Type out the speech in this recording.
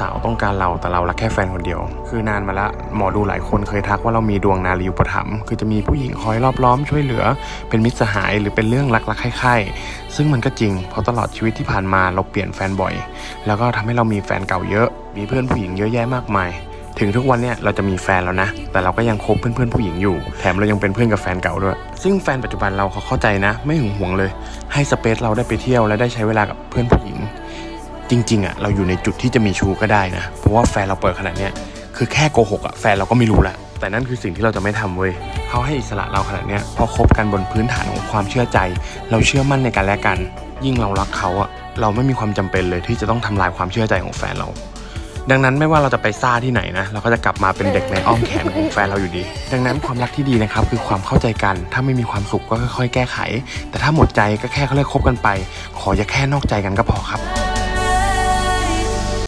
สาวๆต้องการเราแต่เรารักแค่แฟนคนเดียว คือนานมาละหมอดูหลายคนเคยทักว่าเรามีดวงนารีอุปถัมภ์คือจะมีผู้หญิงคอยรอบล้อมช่วยเหลือ เป็นมิตรสหายหรือเป็นเรื่องรักๆใคร่ๆซึ่งมันก็จริงเพราะตลอดชีวิตที่ผ่านมาเราเปลี่ยนแฟนบ่อย แล้วก็ทำให้เรามีแฟนเก่าเยอะ มีเพื่อนผู้หญิงเยอะแยะมากมายถึงทุกวันเนี่ยเราจะมีแฟนแล้วนะ แต่เราก็ยังคบเพื่อนๆผู้หญิงอยู่ แถมเรายังเป็นเพื่อนกับแฟนเก่าด้วย ซึ่งแฟนปัจจุบันเราเขาเข้าใจนะ ไม่หึงหวงเลย ให้สเปซเราได้ไปเที่ยวและได้ใช้เวลากับเพื่อนผู้หญิง จริงๆอะเราอยู่ในจุดที่จะมีชู้ก็ได้นะ เพราะว่าแฟนเราเปิดขนาดเนี้ยคือแค่โกหกอะแฟนเราก็ไม่รู้ละแต่นั่นคือสิ่งที่เราจะไม่ทำเว้ยเขาให้อิสระเราขนาดเนี้ยเพราะคบกันบนพื้นฐานของความเชื่อใจ เราเชื่อมั่นในกันและกัน ยิ่งเรารักเขาอะเราไม่มีความจำเป็นเลยที่จะต้องทำลายความเชื่อใจของแฟนเรา ดังนั้นไม่ว่าเราจะไปซ่าที่ไหนนะเราก็จะกลับมาเป็นเด็กในอ้อมแขนของแฟนเราอยู่ดี ดังนั้นความรักที่ดีนะครับคือความเข้าใจกัน ถ้าไม่มีความสุขก็ค่อยๆ แก้ไข แต่ถ้าหมดใจก็แค่เขาเลิกคบกันไป ขออย่าแค่นอกใจกันก็พอครับ